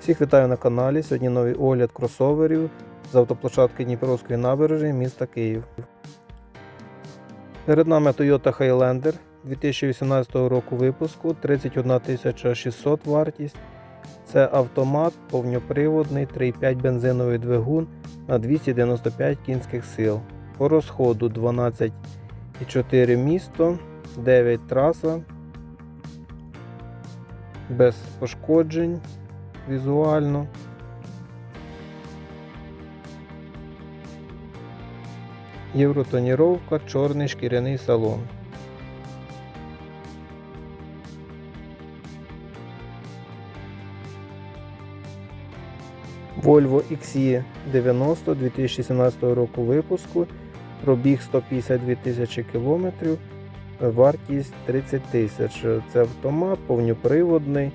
Всіх вітаю на каналі. Сьогодні новий огляд кросоверів з автоплощадки Дніпровської набережної міста Київ. Перед нами Toyota Highlander 2018 року випуску 31 600 вартість. Це автомат повноприводний 3,5 бензиновий двигун на 295 кінських сил. По розходу 12,4 місто, 9 траса, без пошкоджень візуально. Євротоніровка, чорний шкіряний салон. Volvo XC90 2017 року випуску, пробіг 152 тисячі кілометрів, вартість 30 тисяч. Це автомат повноприводний,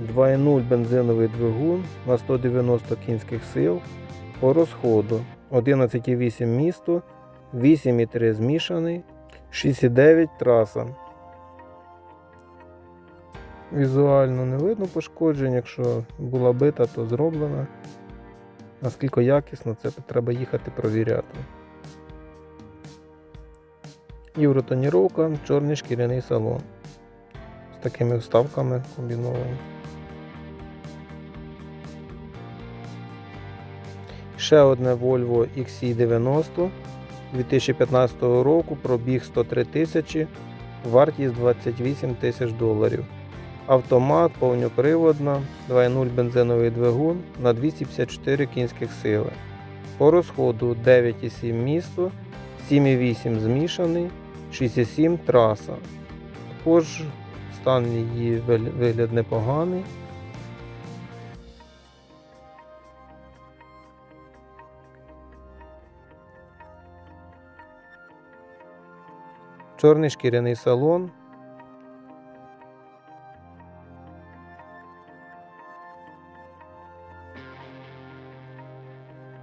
2.0 бензиновий двигун на 190 кінських сил по розходу 11,8 місто, 8,3 змішаний, 6,9 траса. Візуально не видно пошкоджень, якщо була бита, то зроблена. Наскільки якісно, це треба їхати провіряти. Євротоніровка, чорний шкіряний салон. З такими вставками комбіновані. Ще одне Volvo XC90 2015 року, пробіг 103 тисячі, вартість 28 тисяч доларів. Автомат, повноприводна, 2.0 бензиновий двигун на 254 кінських сили. По розходу 9,7 місто, 7,8 змішаний, 6,7 траса. Також стан її вигляд непоганий. Чорний шкіряний салон.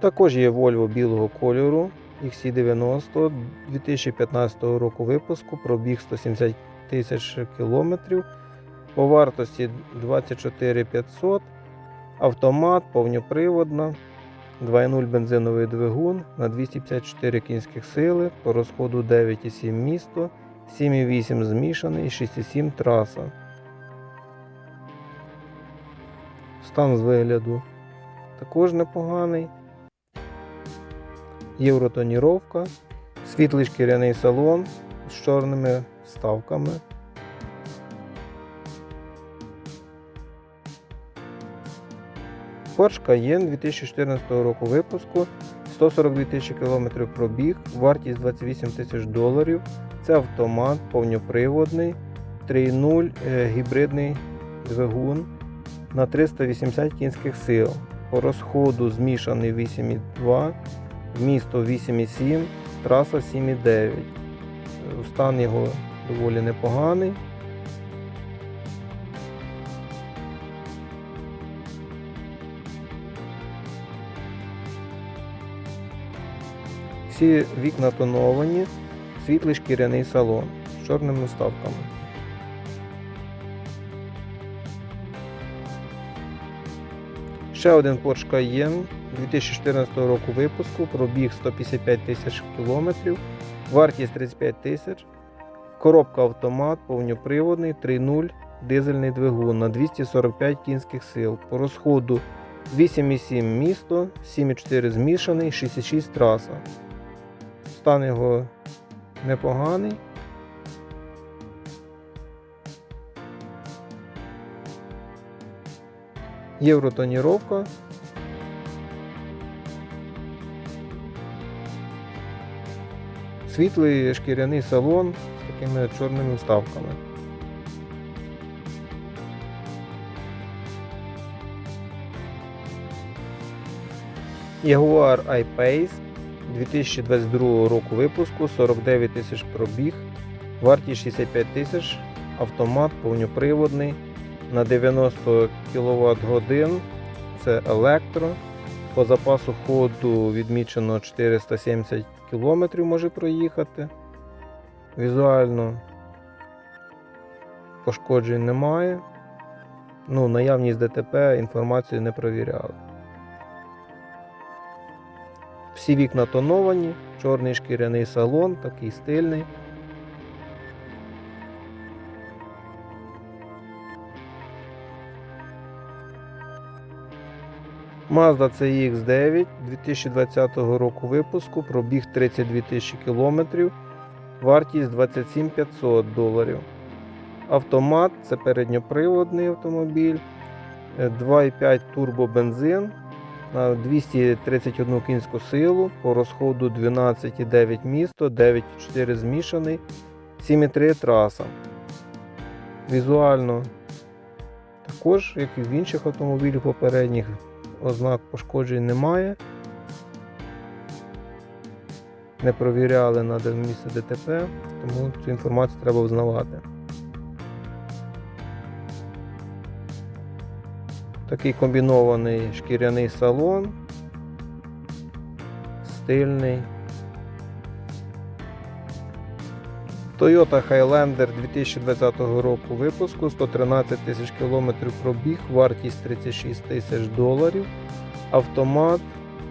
Також є Volvo білого кольору XC90 2015 року випуску, пробіг 170 тисяч кілометрів. По вартості 24 500, автомат, повноприводна, 2.0 бензиновий двигун на 254 кінських сили, по розходу 9,7 місто, 7,8 змішаний, 6,7 траса. Стан з вигляду також непоганий. Євротоніровка, світлий шкіряний салон з чорними вставками. Porsche Cayenne 2014 року випуску, 142 тисячі кілометрів пробіг, вартість 28 тисяч доларів. Це автомат повноприводний, 3.0 е, гібридний двигун на 380 кінських сил. По розходу змішаний 8,2, місто 8,7, траса 7,9. Е, Стан його доволі непоганий. Всі вікна тоновані, світлий шкіряний салон з чорними вставками. Ще один Porsche Cayenne 2014 року випуску, пробіг 155 тисяч кілометрів, вартість 35 тисяч, коробка автомат, повноприводний, 3.0 дизельний двигун на 245 кінських сил. По розходу 8,7 місто, 7,4 змішаний, 6,6 траса. Стан його непоганий. Євротоніровка. Світлий шкіряний салон з такими чорними вставками. Jaguar I-Pace 2022 року випуску 49 тисяч пробіг, вартість 65 тисяч, автомат повноприводний на 90 кВт годин. Це електро. По запасу ходу відмічено 470 км може проїхати. Візуально пошкоджень немає. ну, наявність ДТП інформацію не провіряли. Всі вікна тоновані, чорний шкіряний салон, такий стильний. Mazda CX9 2020 року випуску, пробіг 32 тисячі кілометрів, вартість 27 500 доларів. Автомат це передньоприводний автомобіль, е, 2,5 турбобензин на 231 кінську силу, по розходу 12,9 місто, 9,4 змішаний, 7,3 траса. Візуально також, як і в інших автомобілів попередніх, ознак пошкоджень немає. Не провіряли на місце ДТП, тому цю інформацію треба взнавати. Такий комбінований шкіряний салон, стильний. Toyota Highlander 2020 року випуску 113 тисяч кілометрів пробіг, вартість 36 тисяч доларів. Автомат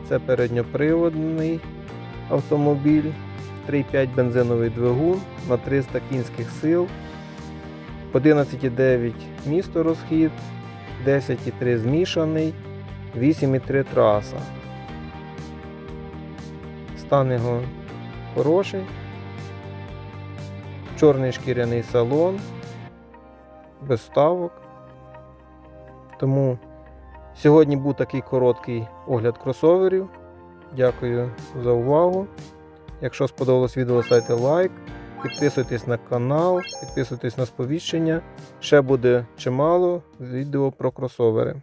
це передньоприводний автомобіль, 3,5 бензиновий двигун на 300 кінських сил, 11,9 місто розхід, 10,3 змішаний, 8,3 траса. Стан його хороший. Чорний шкіряний салон, без ставок. Тому сьогодні був такий короткий огляд кросоверів. Дякую за увагу. Якщо сподобалось відео, ставте лайк, підписуйтесь на канал, підписуйтесь на сповіщення. Ще буде чимало відео про кросовери.